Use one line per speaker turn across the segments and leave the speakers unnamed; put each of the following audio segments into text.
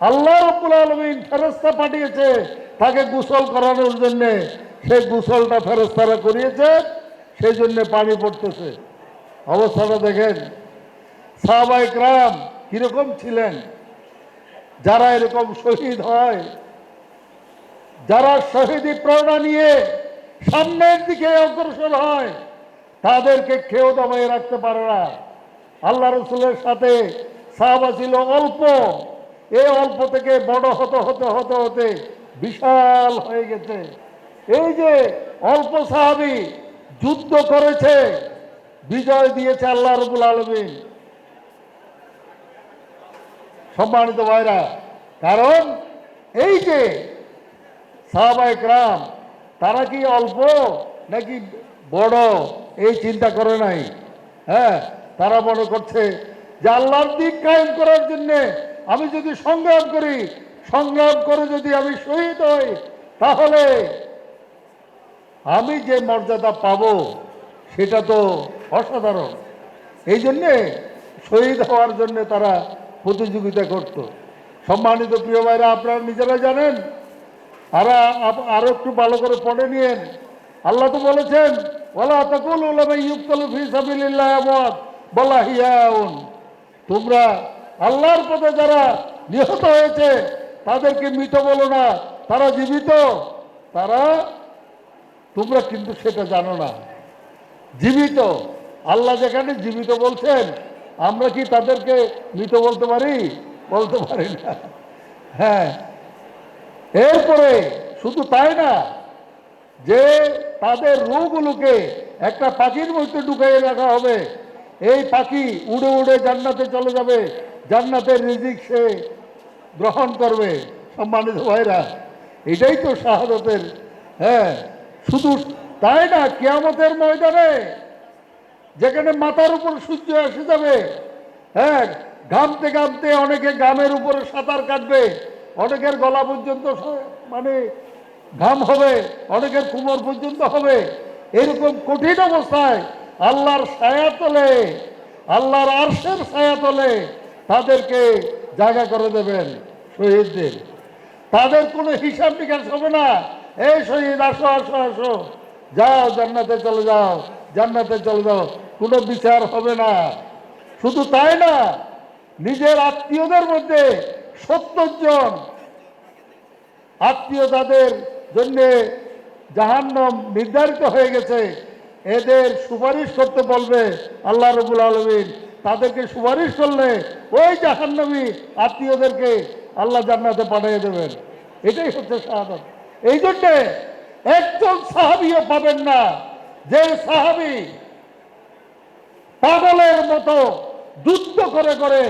আল্লাহ রব্বুল আলমিন ফেরস্তা পাঠিয়েছে, তাকে গোসল করানোর জন্যে। সেই গোসলটা ফেরস্তারা করিয়েছে সেই জন্যে পানি পড়তেছে। অবস্থাটা দেখেন। সাহাবাই ক্রাম কীরকম ছিলেন? যারা এরকম শহীদ হয়, যারা শহীদি প্রেরণা নিয়ে সামনের দিকে অগ্রসর হয়, তাদেরকে কেউ দমাই রাখতে পারে না। আল্লাহ রসুলের সাথে সাহাবা ছিল অল্প। এই অল্প থেকে বড় হতে হতে হতে হতে বিশাল হয়ে গেছে। এই যে অল্প সাহাবি যুদ্ধ করেছে, বিজয় দিয়েছে আল্লাহ রবুল আলমিন। সম্মানিত ভাইরা, কারণ এই যে সাহাবাহিক রাম তারা কি অল্প নাকি বড়? এই চিন্তা করে নাই। হ্যাঁ তারা মনে করছে যে আল্লাহর দিক কায়েম করার জন্য আমি যদি সংগ্রাম করি, সংগ্রাম করে যদি আমি শহীদ হই, তাহলে আমি যে মর্যাদা পাব, সেটা তো অসাধারণ। এই জন্যে শহীদ হওয়ার জন্য তারা প্রতিযোগিতা করত। সম্মানিত প্রিয় ভাইরা, আপনারা নিজেরা জানেন আর আরও একটু ভালো করে পড়ে নিয়েন। আল্লাহ তো বলেছেন বলা তোমরা আল্লাহর পথে যারা নিহত হয়েছে, তাদেরকে মৃত বলো না। তারা জীবিত। তারা, তোমরা কিন্তু সেটা জানো না। জীবিত। আল্লাহ যেখানে জীবিত বলছেন, আমরা কি তাদেরকে মৃত বলতে পারি? বলতে পারি না। হ্যাঁ। এরপরে শুধু তাই না, যে তাদের রুগুলোকে একটা পাখির মধ্যে ঢুকাইয়ে রাখা হবে। এই পাখি উড়ে উড়ে জান্নাতে চলে যাবে। জান্নাতের রিজিক সে গ্রহণ করবে, সম্মানিত ভাইরা। এটাই তো শাহাদতের হ্যাঁ শুধু তাই না, কিয়ামতের ময়দানে যেখানে মাথার উপর সূর্য এসে যাবে হ্যাঁ ঘামতে ঘামতে অনেকে ঘামের উপরে সাঁতার কাটবে, অনেকের গলা পর্যন্ত মানে ঘাম হবে, অনেকের কোমর পর্যন্ত হবে। এরকম কঠিন অবস্থায় আল্লাহর ছায়া তলে আল্লাহর আরশের ছায়া তলে তাদেরকে জায়গা করে দেবেন শহীদদের। তাদের কোনো হিসাব নিকাশ হবে না। এই শহীদ, আসো আসো আসো। যাও, জান্নাতে চলে যাও, জান্নাতে চলে যাও। কোনো বিচার হবে না। শুধু তাই না, নিজের আত্মীয়দের মধ্যে সত্তর জন আত্মীয় তাদের জন্য জাহান্নাম নির্ধারিত হয়ে গেছে। এদের সুপারিশ করতে বলবে আল্লাহ রবুল আলমিন। তাদেরকে সুপারিশ করলে ওই জাহান্নামী আত্মীয়দেরকে আল্লাহ জান্নাতে পাঠিয়ে দেবেন। এটাই হচ্ছে শাহাদত। এই জন্যে একজন সাহাবিও পাবেন না, যে সাহাবি পাগলের মতো যুদ্ধ করে করে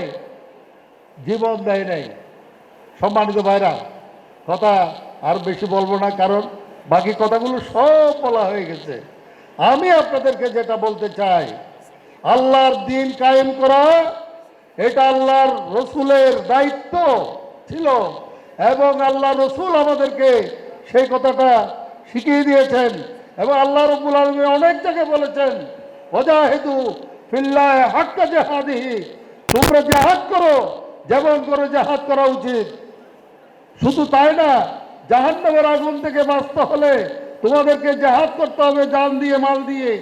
জীবন দেয় নাই। সম্মানিত ভাইরা, কথা আর বেশি বলব না, কারণ বাকি কথাগুলো সব বলা হয়ে গেছে। আমি আপনাদেরকে যেটা বলতে চাই আল্লাহর দিন কায়েম করা, এটা আল্লাহর রসুলের দায়িত্ব ছিল এবং আল্লাহ রসুল আমাদেরকে সেই কথাটা শিখিয়ে দিয়েছেন এবং আল্লাহ রবুল আলমী অনেক জায়গায় বলেছেন ওজাহেদু ফিল্লাহ হাক্কা জেহাদিহি তোমরা জেহাদ করো, যেমন করে জেহাদ করা উচিত। শুধু তাই না, জাহান্নামের আগুন থেকে বাঁচতে হলে তোমাদেরকে জাহাজ করতে হবে জান দিয়ে, মাল দিয়ে।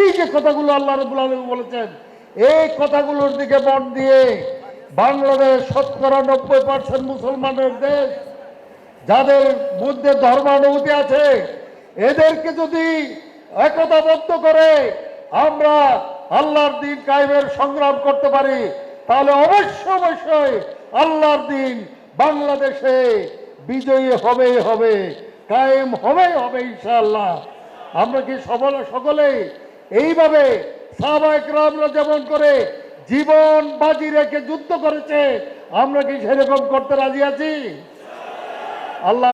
এই যে কথাগুলো আল্লাহ রবুল আলম বলেছেন, এই কথাগুলোর দিকে মন দিয়ে বাংলাদেশ শতকরা নব্বই পার্সেন্ট মুসলমানের দেশ, যাদের মধ্যে ধর্মানুভূতি আছে, এদেরকে যদি একতাবদ্ধ করে আমরা আল্লাহর দিন কায়েমের সংগ্রাম করতে পারি, তাহলে অবশ্য অবশ্যই আল্লাহর দিন বাংলাদেশে বিজয়ী হবেই হবে, কায়েম হবেই হবে ইনশাআল্লাহ। আমরা কি সবল সকলেই এইভাবে সাহবাইকরামরা যেমন করে জীবন বাজি রেখে যুদ্ধ করেছে, আমরা কি সেরকম করতে রাজি আছি? আল্লাহ